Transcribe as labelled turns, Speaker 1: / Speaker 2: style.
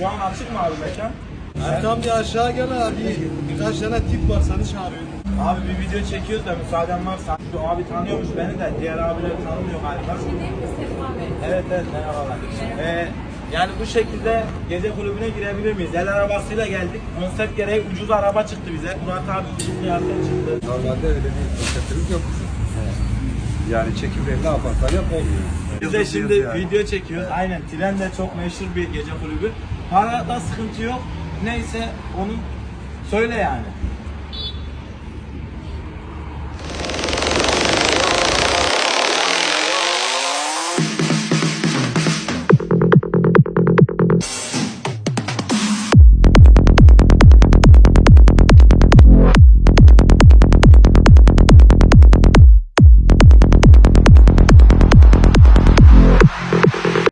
Speaker 1: Şu an açık mı abi mekan?
Speaker 2: Erkan bir aşağı gel abi. Birkaç tane tip var seni çağırıyor.
Speaker 1: Abi bir video çekiyoruz da müsaaden varsa. Şu abi tanıyormuş beni de diğer abileri tanımıyor galiba. Evet evet merhabalar. Ee, yani bu şekilde gece kulübüne girebilir miyiz? El arabasıyla geldik. Konsept gereği ucuz araba çıktı bize. Murat abi bizim kıyafet çıktı.
Speaker 3: Normalde öyle bir konseptimiz yok bizim. Yani çekimleri ne yaparsan yap olmuyor.
Speaker 1: Biz de şimdi
Speaker 3: yani.
Speaker 1: video çekiyoruz. Aynen. Tren de çok meşhur bir gece kulübü. Parada sıkıntı yok. Neyse onu söyle yani.